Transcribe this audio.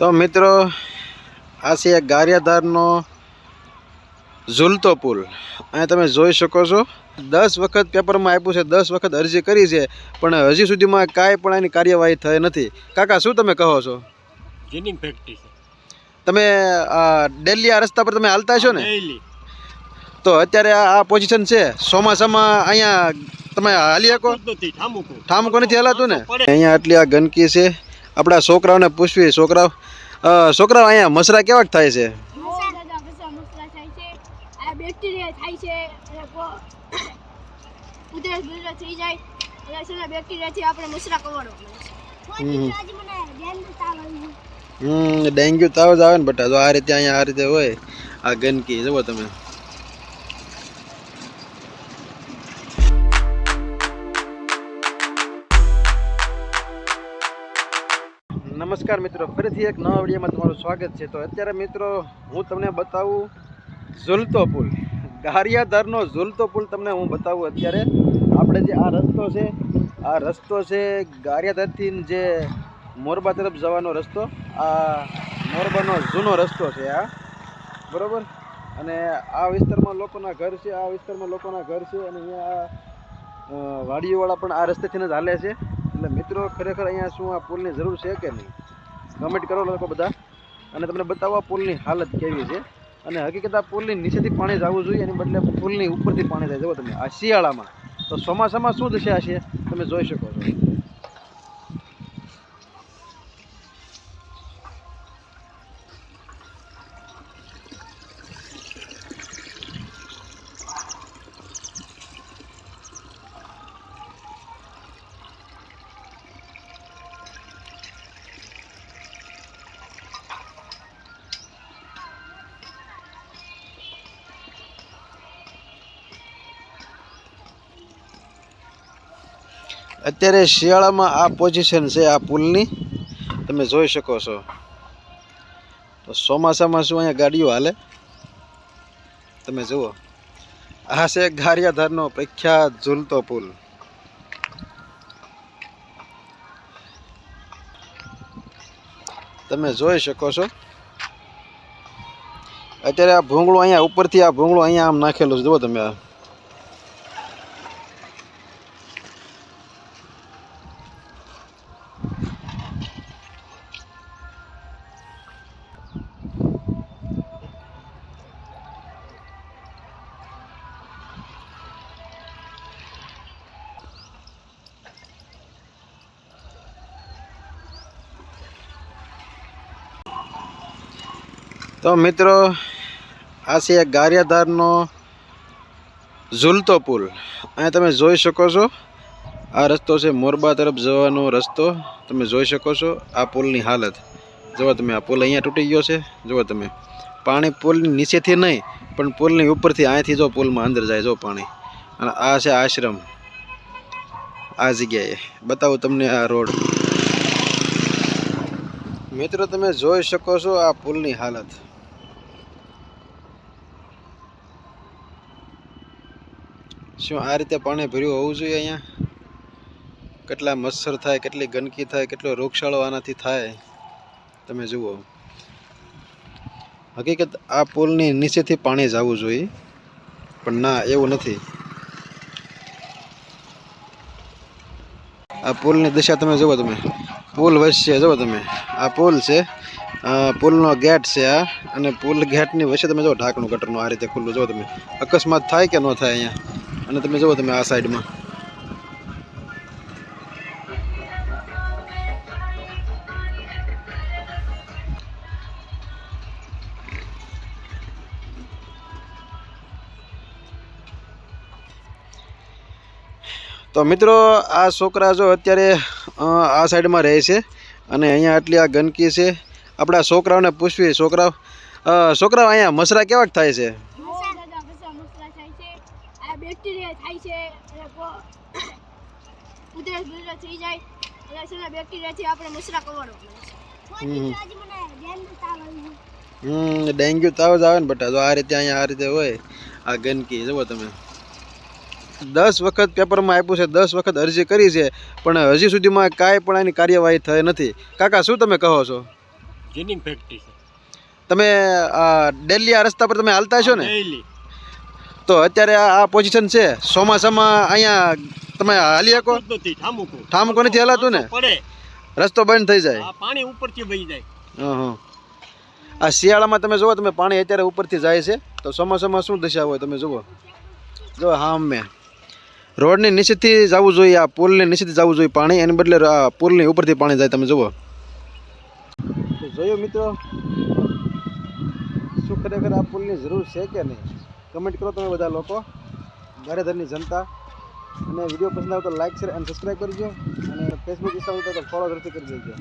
તો મિત્રો આ છે એક ગારિયાધારનો ઝૂલતો પુલ. અહીંયા તમે જોઈ શકો છો દસ વખત પેપરમાં આપ્યું છે દસ વખત અરજી કરી છે પણ હજી સુધીમાં કાંઈ પણ એની કાર્યવાહી થઈ નથી. કાકા શું તમે કહો છો? જીનિંગ ફેક્ટરી તમે ડેલી આ રસ્તા પર તમે હાલતા છો ને? તો અત્યારે આ પોઝિશન છે. ચોમાસામાં અહીંયા તમે હાલી શકો? ઠામકો. નથી હલાતું ને? અહીંયા આટલી આ ગંદકી છે. આપણા છોકરાઓને પૂછવી છોકરાઓ છોકરાઓ અહીંયા મસરા કેવાક થાય છે? મસા દાદા મસા મસલા થાય છે. આ બેક્ટેરિયા થાય છે ઉધરસ બુધરસ થઈ જાય. એટલે છે બેક્ટેરિયાથી આપણે મસરા કવરો હમ. હમ ડેન્ગ્યુ તાવ જ આવે ને બટા જો આ રીતે અહીંયા આ રીતે હોય આ ગંદકી જુઓ તમે. નમસ્કાર મિત્રો, ફરીથી એક નવા વિડીયોમાં તમારું સ્વાગત છે. તો અત્યારે મિત્રો, હું તમને બતાવું ઝૂલતો પુલ. ગારિયાધારનો ઝૂલતો પુલ તમને હું બતાવું અત્યારે. આપણે જે આ રસ્તો છે, આ રસ્તો છે ગારિયાધારથી જે મોરબા તરફ જવાનો રસ્તો, આ મોરબાનો જૂનો રસ્તો છે આ. બરાબર? અને આ વિસ્તારમાં લોકોના ઘર છે, આ વિસ્તારમાં લોકોના ઘર છે અને અહીંયા વાડીઓવાળા પણ આ રસ્તેથી જ હાલે છે. એટલે મિત્રો, ખરેખર અહીંયા શું આ પુલની જરૂર છે કે નહીં? કમેન્ટ કરો લોકો બધા. અને તમને બતાવો આ પુલની હાલત કેવી છે. અને હકીકત આ પુલની નીચેથી પાણી જવું જોઈએ, એની બદલે પુલની ઉપરથી પાણી જાય જુઓ તમે, આ શિયાળામાં. તો ચોમાસામાં શું દશા છે તમે જોઈ શકો છો. અત્યારે શિયાળામાં આ પોઝિશન છે આ પુલની. તમે જોઈ શકો છો. તો ચોમાસામાં શું અહીંયા ગાડીઓ હાલે? તમે જુઓ. આ છે ગારિયાધારનો પ્રખ્યાત ઝૂલતો પુલ. તમે જોઈ શકો છો. અત્યારે આ ભૂંગળું અહીંયા ઉપરથી આ ભૂંગળું અહીંયા આમ નાખેલું છે. જુઓ તમે આ. તો મિત્રો, આ છે ગારિયાધારનો ઝૂલતો પુલ. અહીંયા તમે જોઈ શકો છો, આ રસ્તો છે મોરબા તરફ જવાનો રસ્તો. તમે જોઈ શકો છો આ પુલની હાલત. જુઓ તમે, આ પુલ અહીંયા તૂટી ગયો છે. જુઓ તમે, પાણી પુલની નીચેથી નહીં, પણ પુલની ઉપરથી અહીંથી જો પુલમાં અંદર જાય જો પાણી. અને આ છે આશ્રમ. આ જગ્યાએ. બતાવું તમને આ રોડ. મિત્રો, તમે જોઈ શકો છો આ પુલની હાલત. શું આ રીતે પાણી ભર્યું હોવું જોઈએ અહીંયા? કેટલા મચ્છર થાય, કેટલી ગંદકી થાય, કેટલો રોગશાળો આનાથી થાય? તમે જુઓ. હકીકત આ પુલની નીચેથી પાણી જ આવવું જોઈએ. પણ ના, એવું નથી. આ પુલની દિશા તમે જુઓ તમે. પુલ વચ્ચે જુઓ તમે. આ પુલ છે. પુલનો ગેટ છે આ. અને પુલ ગેટની વચ્ચે તમે જુઓ, ઢાંકણું ગટરનું આ રીતે ખુલ્લું. જુઓ તમે. અકસ્માત થાય કે ન થાય અહીંયા? અને તમે જુઓ તમે આ સાઈડમાં તો મિત્રો, આ છોકરા જો અત્યારે આ સાઈડમાં રહે છે અને અહીંયા આટલી આ ગંદકી છે. આપણા છોકરાઓને પૂછવી, છોકરાઓ છોકરાઓ અહીંયા મસરા કેવાક થાય છે મસા દાદા મસા મસલા થાય છે આ બેક્ટેરિયા થાય છે અને ઉધરસ બુધરસ થઈ જાય. એટલે છે ને બેક્ટેરિયાથી આપણે મસરા કરવાનો હમ. હમ. ડેન્ગ્યુ તાવ જ આવે ને બટા જો આ રીતે અહીંયા આ રીતે હોય આ ગંદકી જુઓ તમે. દસ વખત પેપરમાં આપ્યું છે દસ વખત અરજી કરી છે પણ હજી સુધીમાં કાંઈ પણ એની કાર્યવાહી થઈ નથી. કાકા શું તમે કહો છો? જીનિંગ ફેક્ટરી છે. તમે ડેલી આ રસ્તા પર તમે હાલતા છો ને? ડેઈલી તો અત્યારે આ પોઝિશન છે. ચોમાસામાં અહીંયા તમે હાલી શકો? ઠામુકું. નથી હલાતું ને? રસ્તો બંધ થઈ જાય. પાણી ઉપરથી વહી જાય. આ શિયાળામાં તમે જુઓ તમે પાણી અત્યારે ઉપરથી જાય છે. તો ચોમાસામાં શું દશા હોય તમે જુઓ? જો હા મેં રોડની નીચેથી જવું જોઈએ આ પુલની નીચેથી જવું જોઈએ પાણી. એની બદલે આ પુલની ઉપરથી પાણી જાય તમે જુઓ. જોયું મિત્રો? શું ખરેખર આ પુલની જરૂર છે કે નહીં? કમેન્ટ કરો તમે બધા લોકો ગારેધરની જનતા. અને વીડિયો પસંદ આવે તો લાઇક શેર એન્ડ સબસ્ક્રાઈબ કરજો અને ફેસબુક ઇન્સ્ટાગ્રામ તો ફોલો જરૂરથી કરી દેજો.